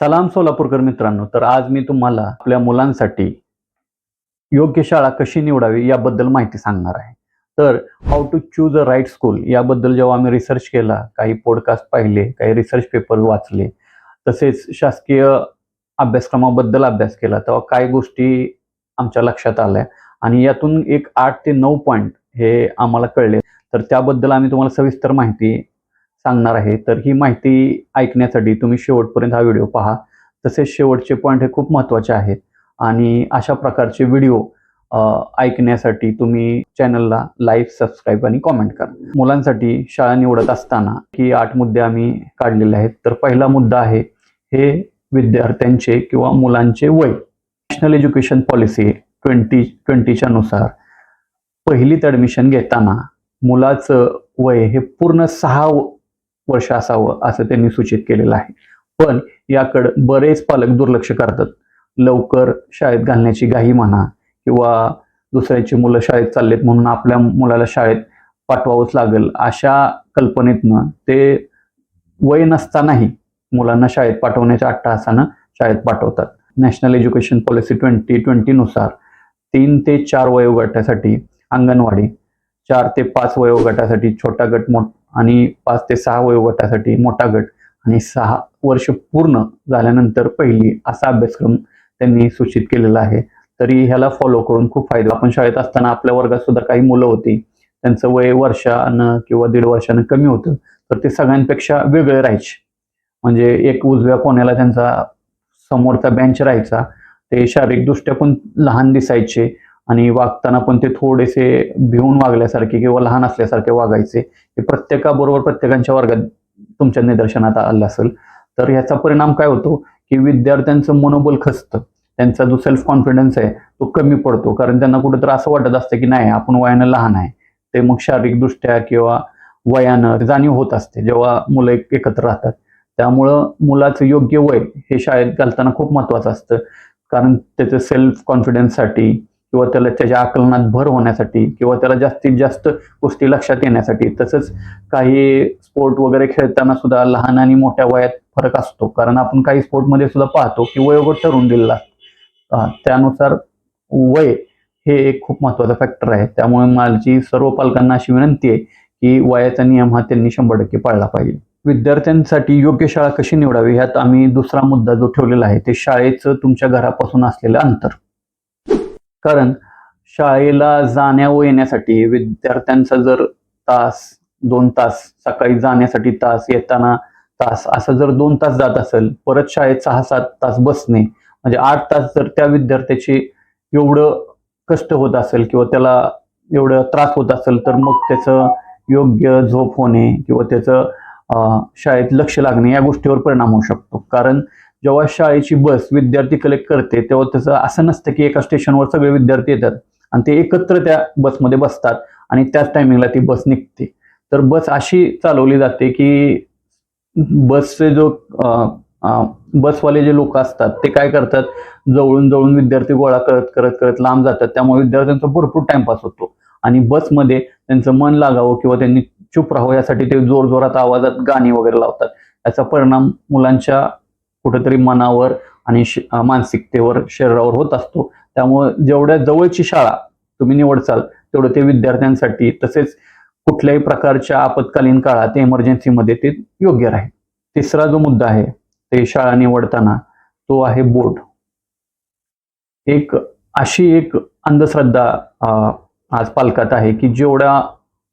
सलाम सोलापूरकर मित्रांनो तर आज मी तुम्हाला आपल्या मुलांसाठी योग्य शाळा कशी निवडावी याबद्दल माहिती सांगणार आहे. तर how to choose a right school याबद्दल जेव्हा आम्ही रिसर्च केला काही पॉडकास्ट पाहिले काही रिसर्च पेपर वाचले तसेच शासकीय अभ्यासक्रमाबद्दल अभ्यास केला तेव्हा काय गोष्टी आमच्या लक्षात आल्या आणि यातून एक आठ ते नऊ पॉईंट हे आम्हाला कळले. तर त्याबद्दल आम्ही तुम्हाला सविस्तर माहिती सांगणार आहे. तर ही माहिती ऐकण्यासाठी तुम्ही शेवटपर्यंत हा व्हिडिओ पहा. तसेच शेवटचे पॉईंट हे खूप महत्त्वाचे आहेत आणि अशा प्रकारचे व्हिडिओ ऐकण्यासाठी तुम्ही चॅनलला लाईक सबस्क्राईब आणि कॉमेंट करा. मुलांसाठी शाळा निवडत असताना की आठ मुद्दे आम्ही काढलेले आहेत. तर पहिला मुद्दा आहे हे विद्यार्थ्यांचे किंवा मुलांचे वय. नॅशनल एज्युकेशन पॉलिसी ट्वेंटी ट्वेंटीच्या नुसार पहिलीत ॲडमिशन घेताना मुलाचं वय हे पूर्ण सहा वर्ष असावं असं त्यांनी सूचित केलेलं आहे. पण याकडं बरेच पालक दुर्लक्ष करतात. लवकर शाळेत घालण्याची घाई म्हणा किंवा दुसऱ्याची मुलं शाळेत चाललेत म्हणून आपल्या मुलाला शाळेत पाठवावंच लागेल अशा कल्पनेतनं ते वय नसतानाही मुलांना शाळेत पाठवण्याच्या अट्टहासानं शाळेत पाठवतात. नॅशनल एज्युकेशन पॉलिसी ट्वेंटी ट्वेंटीनुसार तीन ते चार वयोगटासाठी अंगणवाडी चार ते पाच वयोगटासाठी छोटा गट मोठ आणि पाच ते सहा वयोगटासाठी मोठा गट आणि सहा वर्ष पूर्ण झाल्यानंतर पहिली असा अभ्यासक्रम त्यांनी सूचित केलेला आहे. तरी ह्याला फॉलो करून खूप फायदा. आपण शाळेत असताना आपल्या वर्गात सुद्धा काही मुलं होती. त्यांचं वय वर्षानं किंवा दीड वर्षानं कमी होतं. तर ते सगळ्यांपेक्षा वेगळे राहायचे. म्हणजे एक उजव्या कोण्याला त्यांचा समोरचा बेंच राहायचा. ते शारीरिकदृष्ट्या पण लहान दिसायचे. आणि वागताना पण ते थोडेसे भिवून वागल्यासारखे किंवा लहान असल्यासारखे वागायचे. हे प्रत्येकाबरोबर प्रत्येकांच्या वर्गात तुमच्या निदर्शनात आलं असेल. तर ह्याचा परिणाम काय होतो? की विद्यार्थ्यांचं मनोबल खचतं. त्यांचा जो सेल्फ कॉन्फिडन्स आहे तो कमी पडतो. कारण त्यांना कुठेतरी असं वाटत असतं की नाही आपण वयानं लहान आहे. ते मग शारीरिकदृष्ट्या किंवा वयानं जाणीव होत असते. जेव्हा मुलं एक एकत्र राहतात. त्यामुळं मुलाचं योग्य वय हे शाळेत घालताना खूप महत्त्वाचं असतं. कारण त्याचं सेल्फ कॉन्फिडन्ससाठी किंवा त्याला त्याच्या आकलनात भर होण्यासाठी किंवा त्याला जास्तीत जास्त गोष्टी लक्षात येण्यासाठी. तसंच काही स्पोर्ट वगैरे खेळताना सुद्धा लहान आणि मोठ्या वयात फरक असतो. कारण आपण काही स्पोर्टमध्ये सुद्धा पाहतो की वयोगट ठरवून दिलेला त्यानुसार वय हे एक खूप महत्त्वाचा फॅक्टर आहे. त्यामुळे माझी सर्व पालकांना अशी विनंती आहे की वयाचा नियम हा त्यांनी शंभर टक्के पाळला पाहिजे. विद्यार्थ्यांसाठी योग्य शाळा कशी निवडावी ह्यात आम्ही दुसरा मुद्दा जो ठेवलेला आहे ते शाळेचं तुमच्या घरापासून असलेलं अंतर. कारण शाळेला जाण्या व येण्यासाठी विद्यार्थ्यांचा जर तास दोन तास सकाळी जाण्यासाठी तास येताना तास असं जर दोन तास जात असेल परत शाळेत सहा सात तास बसणे म्हणजे आठ तास जर त्या विद्यार्थ्याची एवढं कष्ट होत असेल किंवा त्याला एवढं त्रास होत असेल तर मग त्याचं योग्य झोप होणे किंवा त्याचं शाळेत लक्ष लागणे या गोष्टीवर परिणाम होऊ शकतो. कारण जेव्हा शाळेची बस विद्यार्थी कलेक्ट करते तेव्हा त्याचं असं नसतं की एका स्टेशनवर सगळे विद्यार्थी येतात आणि ते एकत्र त्या बसमध्ये बसतात आणि त्याच टायमिंगला ती बस निघते. तर बस अशी चालवली जाते की बसचे जो बसवाले जे लोक असतात ते काय करतात? जवळून जवळून विद्यार्थी गोळा करत करत करत लांब जातात. त्यामुळे विद्यार्थ्यांचा भरपूर टाइमपास होतो. आणि बसमध्ये त्यांचं मन लागावं किंवा त्यांनी चूप राहावं यासाठी ते जोर जोरात आवाजात गाणी वगैरे लावतात. याचा परिणाम मुलांच्या कुठेतरी मनावर आणि मानसिकतेवर शरीरावर होत असतो. त्यामुळे जेवढ्या जवळची शाळा तुम्ही निवडचाल तेवढं ते विद्यार्थ्यांसाठी तसेच कुठल्याही प्रकारच्या आपत्कालीन काळात इमर्जन्सीमध्ये ते योग्य राहील. तिसरा जो मुद्दा आहे ते शाळा निवडताना तो आहे बोर्ड एक अशी एक अंधश्रद्धा आज पालकात आहे की जेवढा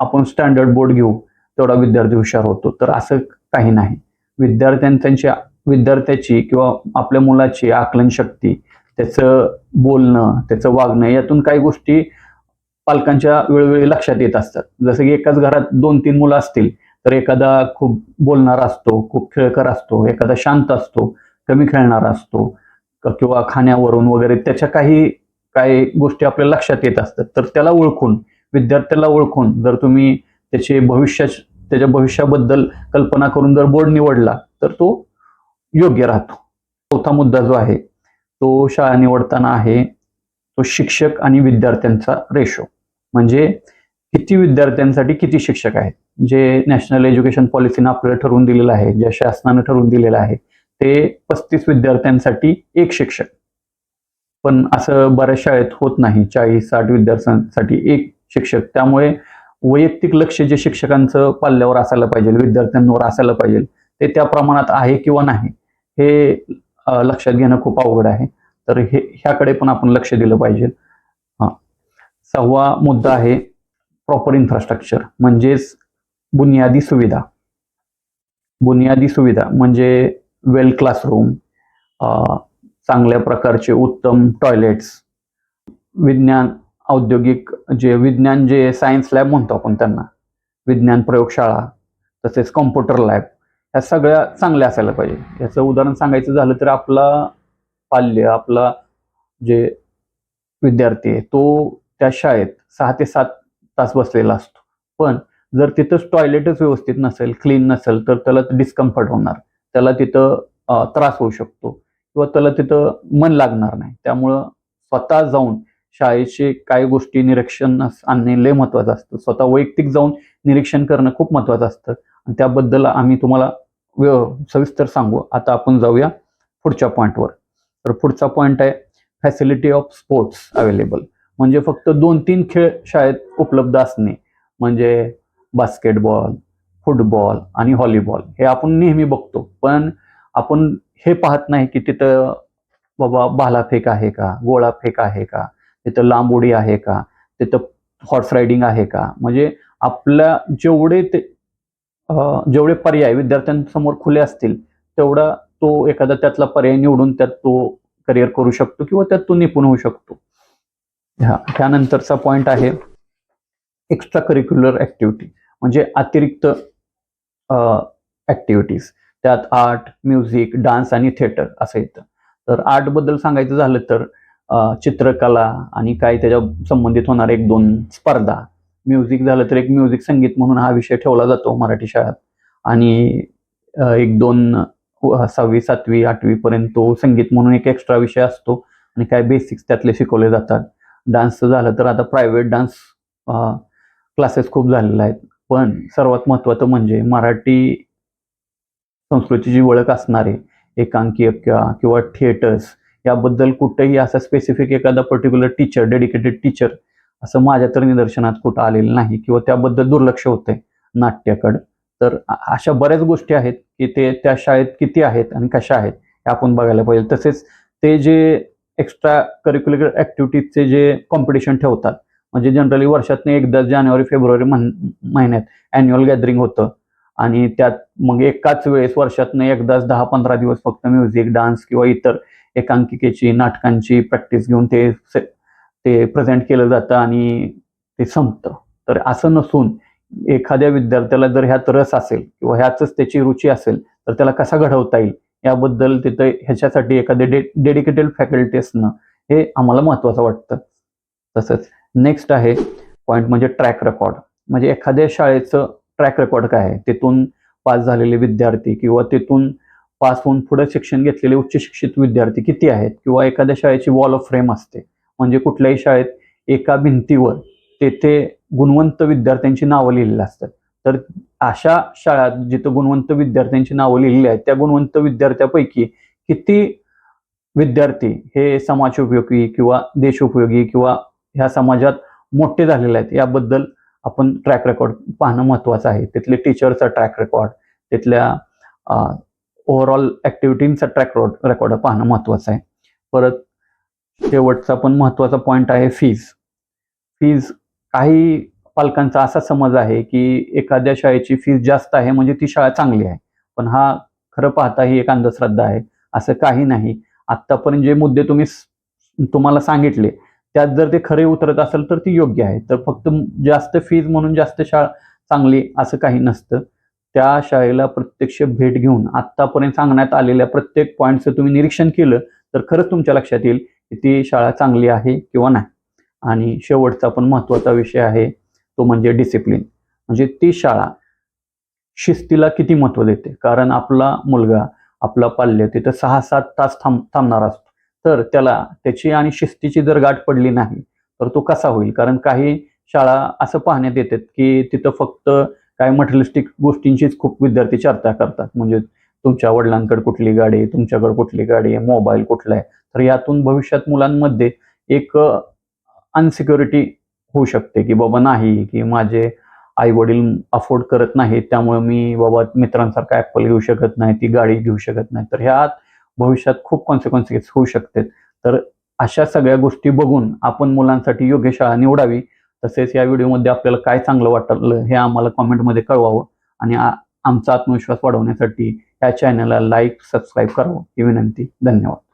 आपण स्टँडर्ड बोर्ड घेऊ तेवढा विद्यार्थी हुशार होतो. तर असं काही नाही. विद्यार्थ्यांच्या विद्यार्थ्याची किंवा आपल्या मुलाची आकलन शक्ती त्याचं बोलणं त्याचं वागणं यातून काही गोष्टी पालकांच्या वेळोवेळी लक्षात येत असतात. जसं की एकाच घरात दोन तीन मुलं असतील तर एखादा खूप बोलणारा असतो खूप खेळकर असतो एखादा शांत असतो कमी खेळणारा असतो किंवा खाण्यावरून वगैरे त्याच्या काही काही गोष्टी आपल्या लक्षात येत असतात. तर त्याला ओळखून विद्यार्थ्याला ओळखून जर तुम्ही त्याचे भविष्या त्याच्या भविष्याबद्दल कल्पना करून जर बोर्ड निवडला तर तो योग्य राहतो. चौथा मुद्दा जो आहे तो शाळा निवडताना आहे तो शिक्षक आणि विद्यार्थ्यांचा रेशो म्हणजे किती विद्यार्थ्यांसाठी किती शिक्षक आहेत? जे नॅशनल एज्युकेशन पॉलिसीनं आपल्याला ठरवून दिलेलं आहे ज्या शासनानं ठरवून दिलेलं आहे ते पस्तीस विद्यार्थ्यांसाठी एक शिक्षक. पण असं बऱ्याच शाळेत होत नाही. चाळीस साठ विद्यार्थ्यांसाठी एक शिक्षक. त्यामुळे वैयक्तिक लक्ष जे शिक्षकांचं पाल्यावर असायला पाहिजे विद्यार्थ्यांवर असायला पाहिजे ते त्या प्रमाणात आहे किंवा नाही हे लक्षात घेणं खूप अवघड आहे. तर हे ह्याकडे पण आपण लक्ष दिलं पाहिजे. हा. सहावा मुद्दा आहे प्रॉपर इन्फ्रास्ट्रक्चर म्हणजेच बुनियादी सुविधा. बुनियादी सुविधा म्हणजे वेल क्लासरूम चांगल्या प्रकारचे उत्तम टॉयलेट्स विज्ञान औद्योगिक जे विज्ञान जे सायन्स लॅब म्हणतो आपण त्यांना. विज्ञान प्रयोगशाळा तसेच कॉम्प्युटर लॅब ह्या सगळ्या चांगल्या असायला पाहिजे. याचं उदाहरण सांगायचं झालं तर आपला पाल्य आपला जे विद्यार्थी आहे तो त्या शाळेत सहा ते सात तास बसलेला असतो. पण जर तिथंच टॉयलेटच व्यवस्थित नसेल क्लीन नसेल तर त्याला डिस्कम्फर्ट होणार. त्याला तिथं त्रास होऊ शकतो. किंवा त्याला तिथं मन लागणार नाही. त्यामुळं स्वतः जाऊन शाळेचे काय गोष्टी निरीक्षण आणणे लय महत्वाचं असतं. स्वतः वैयक्तिक जाऊन निरीक्षण करणं खूप महत्वाचं असतं. आणि त्याबद्दल आम्ही तुम्हाला सविस्तर सांगू. आता आपण जाऊया पुढच्या पॉईंटवर तर पुढचा पॉईंट आहे फॅसिलिटी ऑफ स्पोर्ट्स अवेलेबल म्हणजे फक्त दोन तीन खेळ शाळेत उपलब्ध असणे. म्हणजे बास्केटबॉल फुटबॉल आणि व्हॉलीबॉल हे आपण नेहमी बघतो. पण आपण हे पाहत नाही की तिथं बाबा भालाफेक आहे का? गोळाफेक आहे का? तिथं लांब उडी आहे का? तिथं हॉर्स रायडिंग आहे का? म्हणजे आपल्या जेवढे ते जेवढे पर्याय विद्यार्थ्यांसमोर खुले असतील तेवढा तो एखादा त्यातला पर्याय निवडून त्यात तो करिअर करू शकतो किंवा त्यात तो निपुण होऊ शकतो. ह्या त्यानंतरचा पॉइंट आहे एक्स्ट्रा करिक्युलर ऍक्टिव्हिटी म्हणजे अतिरिक्त ऍक्टिव्हिटीज त्यात आर्ट म्युझिक डान्स आणि थिएटर असं येतं. तर आर्टबद्दल सांगायचं झालं तर चित्रकला आणि काही त्याच्या संबंधित होणारे एक दोन स्पर्धा म्युझिक झालं तर एक म्युझिक संगीत म्हणून हा विषय ठेवला जातो मराठी शाळेत. आणि एक दोन सहावी सातवी आठवी पर्यंत तो संगीत म्हणून एक एक्स्ट्रा विषय असतो. आणि काय बेसिक्स त्यातले शिकवले जातात. डान्सचं झालं तर आता प्रायव्हेट डान्स क्लासेस खूप झालेले आहेत. पण सर्वात महत्त्वाचं म्हणजे मराठी संस्कृतीची ओळख असणारे एकांकी किंवा किंवा थिएटर्स याबद्दल कुठेही असा स्पेसिफिक एखादा पर्टिक्युलर टीचर डेडिकेटेड टीचर असं माझ्या तर निदर्शनात कुठं आलेलं नाही किंवा त्याबद्दल दुर्लक्ष होतंय नाट्याकडं. तर अशा बऱ्याच गोष्टी आहेत की ते त्या शाळेत किती आहेत आणि कशा आहेत हे आपण बघायला पाहिजे. तसेच ते जे एक्स्ट्रा करिक्युलर ॲक्टिव्हिटीजचे जे कॉम्पिटिशन ठेवतात म्हणजे जनरली वर्षातून एकदा जानेवारी फेब्रुवारी महिन्यात अॅन्युअल गॅदरिंग होतं. आणि त्यात मग एकाच वेळेस वर्षातनं एकदाच दहा पंधरा दिवस फक्त म्युझिक डान्स किंवा इतर एकांकिकेची नाटकांची प्रॅक्टिस घेऊन ते ते प्रेझेंट केलं जातं आणि ते संपतं. तर असं नसून एखाद्या विद्यार्थ्याला जर ह्यात रस असेल किंवा ह्याच त्याची रुची असेल तर त्याला कसा घडवता येईल? याबद्दल तिथं ह्याच्यासाठी एखादे डे डेडिकेटेड फॅकल्टी असणं हे आम्हाला महत्त्वाचं वाटतं. तसंच नेक्स्ट आहे पॉईंट म्हणजे ट्रॅक रेकॉर्ड म्हणजे एखाद्या शाळेचं ट्रॅक रेकॉर्ड काय आहे? तिथून पास झालेले विद्यार्थी किंवा तिथून पास होऊन पुढे शिक्षण घेतलेले उच्च शिक्षित विद्यार्थी किती आहेत? किंवा एखाद्या शाळेची वॉल ऑफ फ्रेम असते. म्हणजे कुठल्याही शाळेत एका भिंतीवर तेथे गुणवंत विद्यार्थ्यांची नावं लिहिलेली असतात. तर अशा शाळात जिथं गुणवंत विद्यार्थ्यांची नावं लिहिलेली आहेत त्या गुणवंत विद्यार्थ्यापैकी किती विद्यार्थी हे समाज उपयोगी किंवा देशोपयोगी किंवा ह्या समाजात मोठे झालेले आहेत याबद्दल आपण ट्रॅक रेकॉर्ड पाहणं महत्वाचं आहे. तिथले टीचरचा ट्रॅक रेकॉर्ड तिथल्या ओव्हरऑल ऍक्टिव्हिटींचा ट्रॅक रेकॉर्ड पाहणं महत्वाचं आहे. परत शेवटचा पण महत्त्वाचा पॉईंट आहे फीज फीज काही पालकांचा असा समज आहे की एखाद्या शाळेची फीज जास्त आहे म्हणजे ती शाळा चांगली आहे. पण हा खरं पाहता ही एक अंधश्रद्धा आहे. असं काही नाही. आत्तापर्यंत जे मुद्दे तुम्ही तुम्हाला सांगितले त्यात जर ते खरे उतरत असेल तर ती योग्य आहे. तर फक्त जास्त फीज म्हणून जास्त शाळा चांगली असं काही नसतं. त्या शाळेला प्रत्यक्ष भेट घेऊन आत्तापर्यंत सांगण्यात आलेल्या प्रत्येक पॉईंटचं तुम्ही निरीक्षण केलं तर खरंच तुमच्या लक्षात येईल की ती शाळा चांगली आहे किंवा नाही. आणि शेवटचा पण महत्त्वाचा विषय आहे तो म्हणजे डिसिप्लिन म्हणजे ती शाळा शिस्तीला किती महत्त्व देते? कारण आपला मुलगा आपला पाल्य तिथं सहा सात तास थांब थांबणार असतो. तर त्याला त्याची आणि शिस्तीची जर गाठ पडली नाही तर तो कसा होईल? कारण काही शाळा असं पाहण्यात येतात की तिथं फक्त काय मटेरियलिस्टिक गोष्टींचीच खूप विद्यार्थी चर्चा करतात. म्हणजे तुमच्या वडिलांकडे कुठली गाडी आहे तुमच्याकडे कुठली गाडी आहे मोबाईल कुठला आहे तर यातून भविष्यात मुलांमध्ये एक अनसिक्युरिटी होऊ शकते की बाबा नाही की माझे आई वडील अफोर्ड करत नाहीत त्यामुळे मी बाबा मित्रांसारखा ऍपल घेऊ शकत नाही ती गाडी घेऊ शकत नाही. तर ह्यात भविष्यात खूप कॉन्सिक्वेन्सेस होऊ शकतात तर अशा सगळ्या गोष्टी बघून आपण मुलांसाठी योग्य शाळा निवडावी. तसेच या व्हिडिओमध्ये आपल्याला काय चांगलं वाटलं हे आम्हाला कॉमेंटमध्ये कळवावं. आणि आमचा आत्मविश्वास वाढवण्यासाठी या चॅनलला लाईक सबस्क्राईब करावं ही विनंती. धन्यवाद.